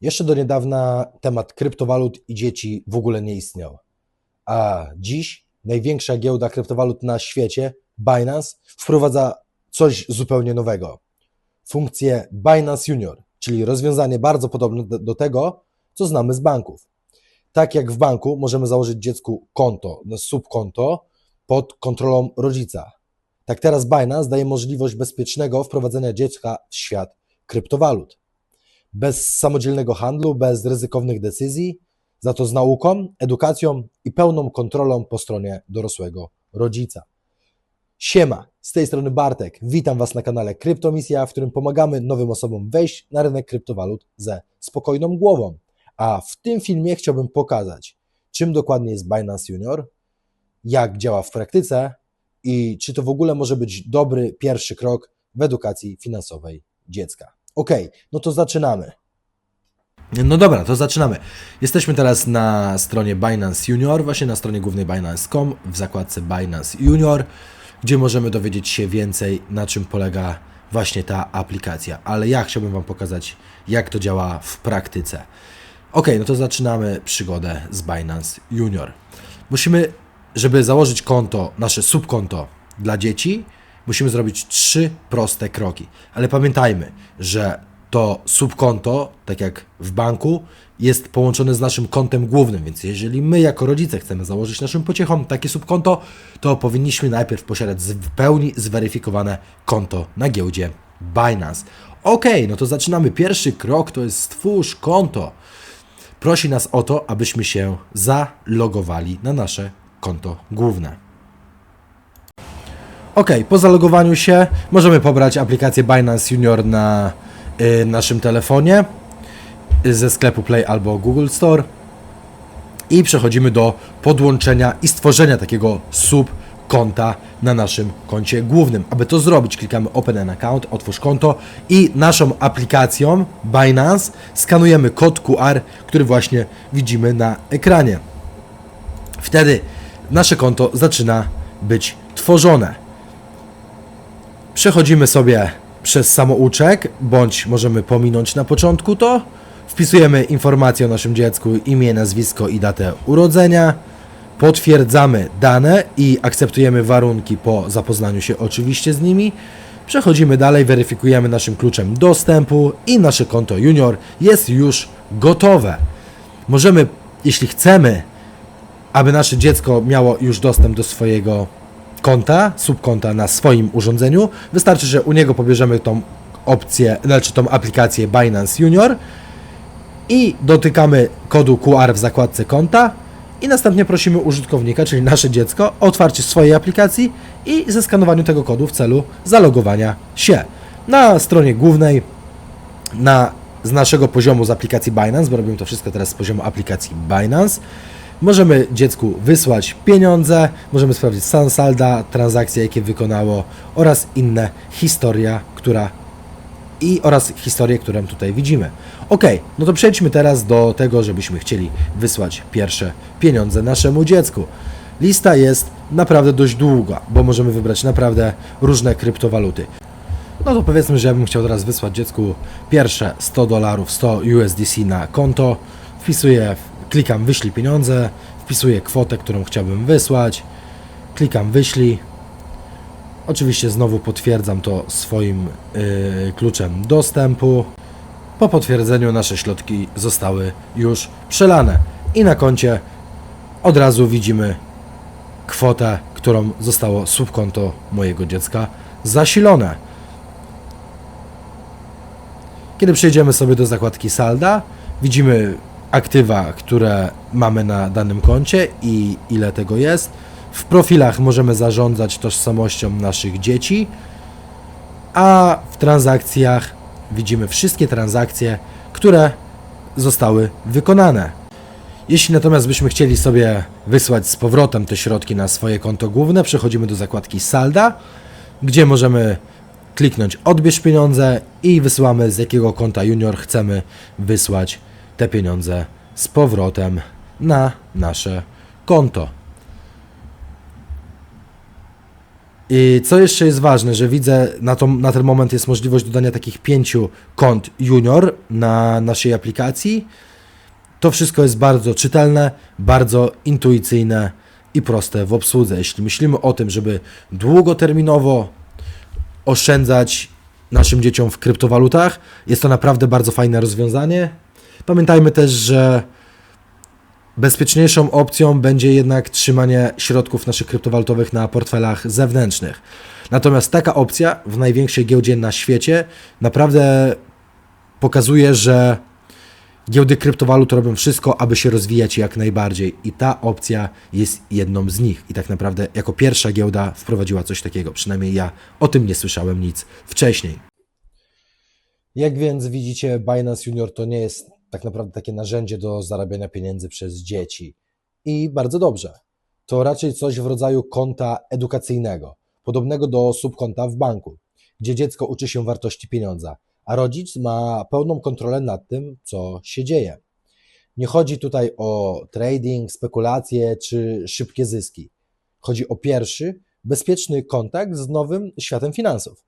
Jeszcze do niedawna temat kryptowalut i dzieci w ogóle nie istniał. A dziś największa giełda kryptowalut na świecie, Binance, wprowadza coś zupełnie nowego. Funkcję Binance Junior, czyli rozwiązanie bardzo podobne do- tego, co znamy z banków. Tak jak w banku możemy założyć dziecku konto, no, subkonto pod kontrolą rodzica. Tak teraz Binance daje możliwość bezpiecznego wprowadzenia dziecka w świat kryptowalut. Bez samodzielnego handlu, bez ryzykownych decyzji, za to z nauką, edukacją i pełną kontrolą po stronie dorosłego rodzica. Siema, z tej strony Bartek. Witam Was na kanale Kryptomisja, w którym pomagamy nowym osobom wejść na rynek kryptowalut ze spokojną głową. A w tym filmie chciałbym pokazać, czym dokładnie jest Binance Junior, jak działa w praktyce i czy to w ogóle może być dobry pierwszy krok w edukacji finansowej dziecka. Ok, no to zaczynamy. No dobra, to zaczynamy. Jesteśmy teraz na stronie Binance Junior, właśnie na stronie głównej Binance.com, w zakładce Binance Junior, gdzie możemy dowiedzieć się więcej, na czym polega właśnie ta aplikacja. Ale ja chciałbym Wam pokazać, jak to działa w praktyce. Ok, no to zaczynamy przygodę z Binance Junior. Musimy, żeby założyć konto, nasze subkonto dla dzieci, musimy zrobić trzy proste kroki. Ale pamiętajmy, że to subkonto, tak jak w banku, jest połączone z naszym kontem głównym, więc jeżeli my jako rodzice chcemy założyć naszym pociechom takie subkonto, to powinniśmy najpierw posiadać w pełni zweryfikowane konto na giełdzie Binance. Ok, no to zaczynamy. Pierwszy krok to jest stwórz konto. Prosi nas o to, abyśmy się zalogowali na nasze konto główne. Ok, po zalogowaniu się możemy pobrać aplikację Binance Junior na y, naszym telefonie y, ze sklepu Play albo Google Store i przechodzimy do podłączenia i stworzenia takiego subkonta na naszym koncie głównym. Aby to zrobić, klikamy Open an Account, otwórz konto i naszą aplikacją Binance skanujemy kod QR, który właśnie widzimy na ekranie. Wtedy nasze konto zaczyna być tworzone. Przechodzimy sobie przez samouczek, bądź możemy pominąć na początku to. Wpisujemy informacje o naszym dziecku, imię, nazwisko i datę urodzenia. Potwierdzamy dane i akceptujemy warunki po zapoznaniu się oczywiście z nimi. Przechodzimy dalej, weryfikujemy naszym kluczem dostępu i nasze konto junior jest już gotowe. Możemy, jeśli chcemy, aby nasze dziecko miało już dostęp do swojego konta, subkonta na swoim urządzeniu, wystarczy, że u niego pobierzemy tą opcję, znaczy tą aplikację Binance Junior i dotykamy kodu QR w zakładce konta i następnie prosimy użytkownika, czyli nasze dziecko, o otwarcie swojej aplikacji i zeskanowaniu tego kodu w celu zalogowania się. Na stronie głównej na, z naszego poziomu z aplikacji Binance, bo robimy to wszystko teraz z poziomu aplikacji Binance. Możemy dziecku wysłać pieniądze, możemy sprawdzić stan salda, transakcje, jakie wykonało oraz inne historia, która i oraz historię, którą tutaj widzimy. Ok, no to przejdźmy teraz do tego, żebyśmy chcieli wysłać pierwsze pieniądze naszemu dziecku. Lista jest naprawdę dość długa, bo możemy wybrać naprawdę różne kryptowaluty. No to powiedzmy, że ja bym chciał teraz wysłać dziecku pierwsze 100 dolarów, 100 USDC na konto. Wpisuję, klikam wyślij pieniądze, wpisuję kwotę, którą chciałbym wysłać, klikam wyślij. Oczywiście znowu potwierdzam to swoim yy, kluczem dostępu. Po potwierdzeniu nasze środki zostały już przelane i na koncie od razu widzimy kwotę, którą zostało subkonto mojego dziecka zasilone. Kiedy przejdziemy sobie do zakładki salda, widzimy aktywa, które mamy na danym koncie i ile tego jest. W profilach możemy zarządzać tożsamością naszych dzieci, a w transakcjach widzimy wszystkie transakcje, które zostały wykonane. Jeśli natomiast byśmy chcieli sobie wysłać z powrotem te środki na swoje konto główne, przechodzimy do zakładki salda, gdzie możemy kliknąć odbierz pieniądze i wysyłamy z jakiego konta junior chcemy wysłać te pieniądze z powrotem na nasze konto. I co jeszcze jest ważne, że widzę na, to, na ten moment jest możliwość dodania takich pięciu kont junior na naszej aplikacji. To wszystko jest bardzo czytelne, bardzo intuicyjne i proste w obsłudze. Jeśli myślimy o tym, żeby długoterminowo oszczędzać naszym dzieciom w kryptowalutach, jest to naprawdę bardzo fajne rozwiązanie. Pamiętajmy też, że bezpieczniejszą opcją będzie jednak trzymanie środków naszych kryptowalutowych na portfelach zewnętrznych. Natomiast taka opcja w największej giełdzie na świecie naprawdę pokazuje, że giełdy kryptowalut robią wszystko, aby się rozwijać jak najbardziej i ta opcja jest jedną z nich. I tak naprawdę jako pierwsza giełda wprowadziła coś takiego. Przynajmniej ja o tym nie słyszałem nic wcześniej. Jak więc widzicie, Binance Junior to nie jest tak naprawdę takie narzędzie do zarabiania pieniędzy przez dzieci. I bardzo dobrze. To raczej coś w rodzaju konta edukacyjnego, podobnego do subkonta w banku, gdzie dziecko uczy się wartości pieniądza, a rodzic ma pełną kontrolę nad tym, co się dzieje. Nie chodzi tutaj o trading, spekulacje czy szybkie zyski. Chodzi o pierwszy, bezpieczny kontakt z nowym światem finansów.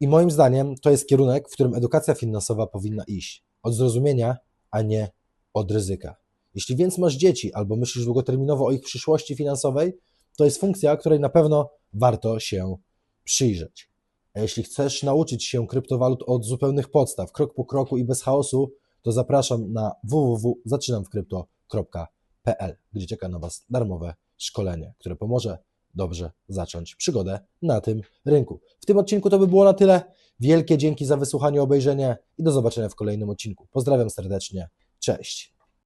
I moim zdaniem to jest kierunek, w którym edukacja finansowa powinna iść. Od zrozumienia, a nie od ryzyka. Jeśli więc masz dzieci albo myślisz długoterminowo o ich przyszłości finansowej, to jest funkcja, której na pewno warto się przyjrzeć. A jeśli chcesz nauczyć się kryptowalut od zupełnych podstaw, krok po kroku i bez chaosu, to zapraszam na www.zaczynamwkrypto.pl, gdzie czeka na Was darmowe szkolenie, które pomoże dobrze zacząć przygodę na tym rynku. W tym odcinku to by było na tyle. Wielkie dzięki za wysłuchanie, obejrzenie i do zobaczenia w kolejnym odcinku. Pozdrawiam serdecznie. Cześć.